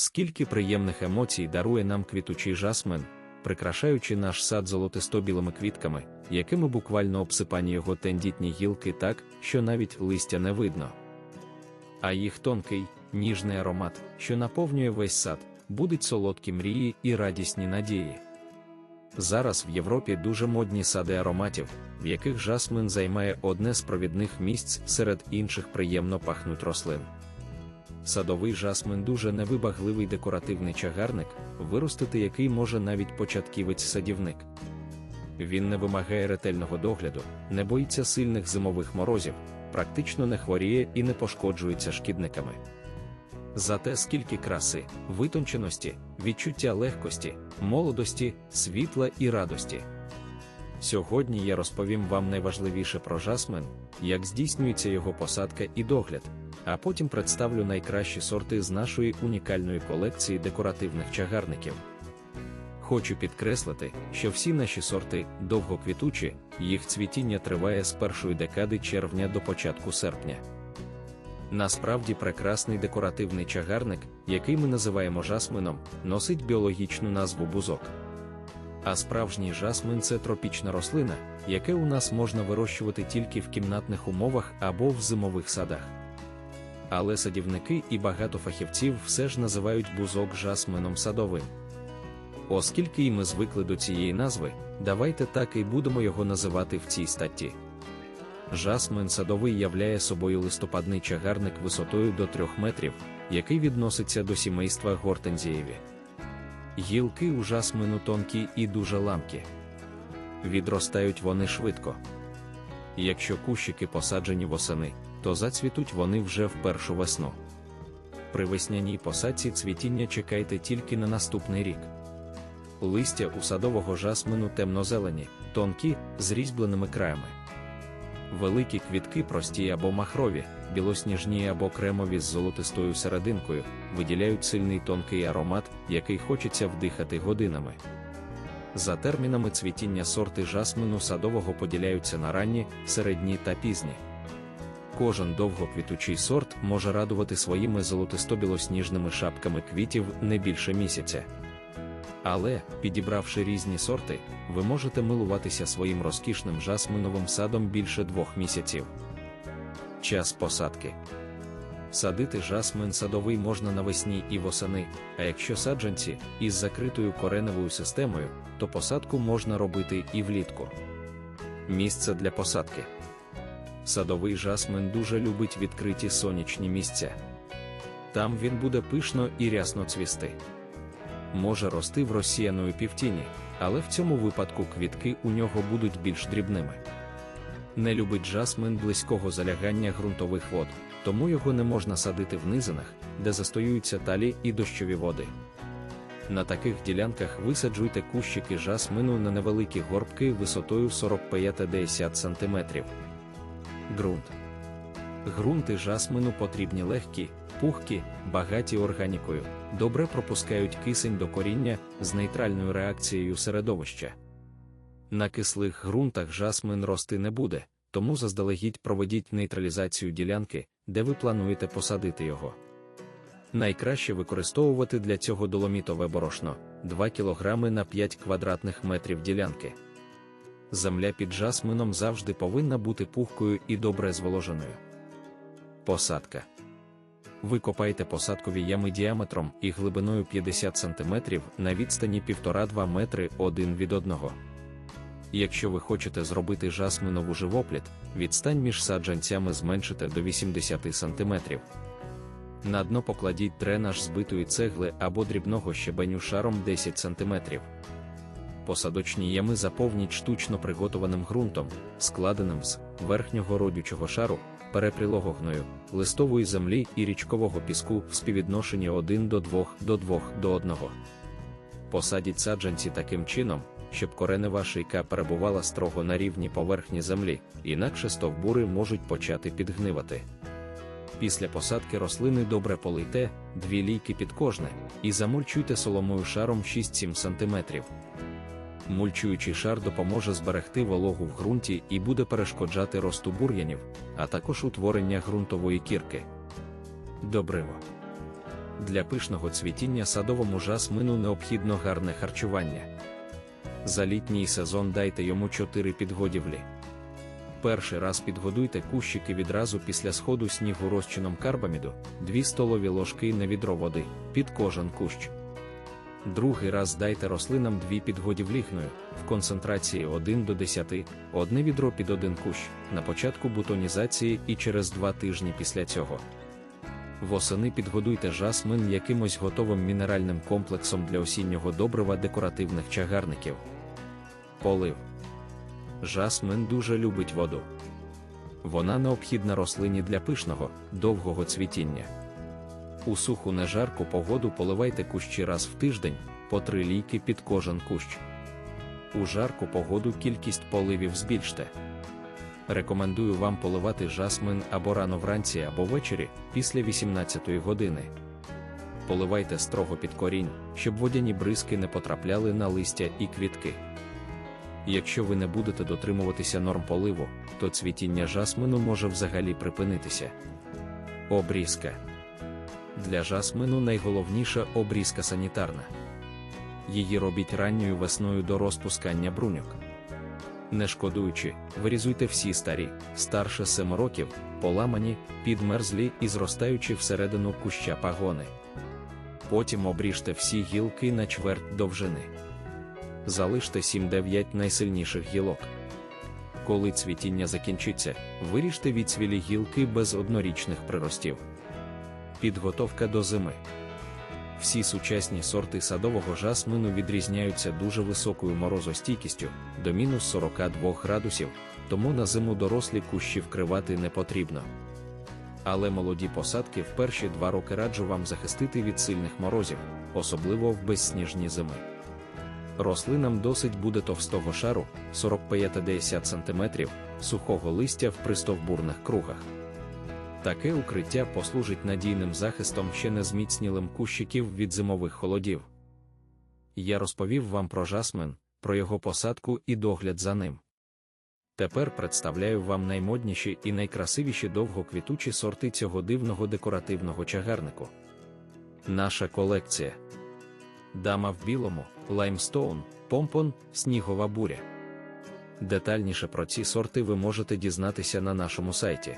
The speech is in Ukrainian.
Скільки приємних емоцій дарує нам квітучий жасмин, прикрашаючи наш сад золотисто-білими квітками, якими буквально обсипані його тендітні гілки так, що навіть листя не видно. А їх тонкий, ніжний аромат, що наповнює весь сад, будуть солодкі мрії і радісні надії. Зараз в Європі дуже модні сади ароматів, в яких жасмин займає одне з провідних місць серед інших приємно пахнуть рослин. Садовий жасмин дуже невибагливий декоративний чагарник, виростити який може навіть початківець-садівник. Він не вимагає ретельного догляду, не боїться сильних зимових морозів, практично не хворіє і не пошкоджується шкідниками. Зате скільки краси, витонченості, відчуття легкості, молодості, світла і радості. Сьогодні я розповім вам найважливіше про жасмин, як здійснюється його посадка і догляд, а потім представлю найкращі сорти з нашої унікальної колекції декоративних чагарників. Хочу підкреслити, що всі наші сорти довгоквітучі, їх цвітіння триває з першої декади червня до початку серпня. Насправді прекрасний декоративний чагарник, який ми називаємо жасмином, носить біологічну назву бузок. А справжній жасмин це тропічна рослина, яке у нас можна вирощувати тільки в кімнатних умовах або в зимових садах. Але садівники і багато фахівців все ж називають бузок жасмином садовим. Оскільки і ми звикли до цієї назви, давайте так і будемо його називати в цій статті. Жасмин садовий являє собою листопадний чагарник висотою до 3 метрів, який відноситься до сімейства гортензієві. Гілки у жасмину тонкі і дуже ламкі. Відростають вони швидко. Якщо кущики посаджені восени, то зацвітуть вони вже в першу весну. При весняній посадці цвітіння чекайте тільки на наступний рік. Листя у садового жасмину темно-зелені, тонкі, з різьбленими краями. Великі квітки прості або махрові, білосніжні або кремові з золотистою серединкою, виділяють сильний тонкий аромат, який хочеться вдихати годинами. За термінами цвітіння сорти жасмину садового поділяються на ранні, середні та пізні. Кожен довгоквітучий сорт може радувати своїми золотисто-білосніжними шапками квітів не більше місяця. Але, підібравши різні сорти, ви можете милуватися своїм розкішним жасминовим садом більше двох місяців. Час посадки. Садити жасмин садовий можна навесні і восени, а якщо саджанці із закритою кореневою системою, то посадку можна робити і влітку. Місце для посадки. Садовий жасмин дуже любить відкриті сонячні місця. Там він буде пишно і рясно цвісти може рости в розсіяної півтіні, але в цьому випадку квітки у нього будуть більш дрібними. Не любить жасмин близького залягання ґрунтових вод, тому його не можна садити в низинах, де застоюються талі і дощові води. На таких ділянках висаджуйте кущики жасмину на невеликі горбки висотою 45-50 см. Ґрунт. Ґрунти жасмину потрібні легкі, пухкі, багаті органікою, добре пропускають кисень до коріння з нейтральною реакцією середовища. На кислих ґрунтах жасмин рости не буде, тому заздалегідь проведіть нейтралізацію ділянки, де ви плануєте посадити його. Найкраще використовувати для цього доломітове борошно 2 кг на 5 квадратних метрів ділянки. Земля під жасмином завжди повинна бути пухкою і добре зволоженою. Посадка. Викопайте посадкові ями діаметром і глибиною 50 см на відстані 1,5-2 метри один від одного. Якщо ви хочете зробити жасминову живопліт, відстань між саджанцями зменшите до 80 см. На дно покладіть дренаж збитої цегли або дрібного щебеню шаром 10 см. Посадочні ями заповніть штучно приготованим ґрунтом, складеним з верхнього родючого шару, перепрілого гною, листової землі і річкового піску в співвідношенні 1 до 2 до 2 до 1. Посадіть саджанці таким чином, щоб коренева шийка перебувала строго на рівні поверхні землі, інакше стовбури можуть почати підгнивати. Після посадки рослини добре полийте, дві лійки під кожне, і замульчуйте соломою шаром 6-7 см. Мульчуючий шар допоможе зберегти вологу в ґрунті і буде перешкоджати росту бур'янів, а також утворення ґрунтової кірки. Добриво. Для пишного цвітіння садовому жасмину необхідно гарне харчування. За літній сезон дайте йому 4 підгодівлі. Перший раз підгодуйте кущики відразу після сходу снігу розчином карбаміду, 2 столові ложки на відро води під кожен кущ. Другий раз дайте рослинам 2 підгодівлі гною в концентрації 1 до 10, одне відро під один кущ на початку бутонізації і через 2 тижні після цього. Восени підгодуйте жасмин якимось готовим мінеральним комплексом для осіннього добрива декоративних чагарників. Полив. Жасмин дуже любить воду. Вона необхідна рослині для пишного, довгого цвітіння. У суху нежарку погоду поливайте кущі раз в тиждень, по три лійки під кожен кущ. У жарку погоду кількість поливів збільште. Рекомендую вам поливати жасмин або рано вранці, або ввечері після 18 години. Поливайте строго під корінь, щоб водяні бризки не потрапляли на листя і квітки. Якщо ви не будете дотримуватися норм поливу, то цвітіння жасмину може взагалі припинитися. Обрізка для жасмину найголовніша обрізка санітарна. Її робіть ранньою весною до розпускання бруньок. Не шкодуючи, вирізуйте всі старі, старше 7 років, поламані, підмерзлі і зростаючи всередину куща пагони. Потім обріжте всі гілки на чверть довжини. Залиште 7-9 найсильніших гілок. Коли цвітіння закінчиться, виріжте відцвілі гілки без однорічних приростів. Підготовка до зими. Всі сучасні сорти садового жасмину відрізняються дуже високою морозостійкістю до мінус 42 градусів, тому на зиму дорослі кущі вкривати не потрібно. Але молоді посадки в перші два роки раджу вам захистити від сильних морозів, особливо в безсніжні зими. Рослинам досить буде товстого шару 45-50 см сухого листя в пристовбурних кругах. Таке укриття послужить надійним захистом ще не зміцнілим кущиків від зимових холодів. Я розповів вам про жасмин, про його посадку і догляд за ним. Тепер представляю вам наймодніші і найкрасивіші довгоквітучі сорти цього дивного декоративного чагарнику. Наша колекція Дама в білому, лаймстоун, помпон, снігова буря. Детальніше про ці сорти ви можете дізнатися на нашому сайті.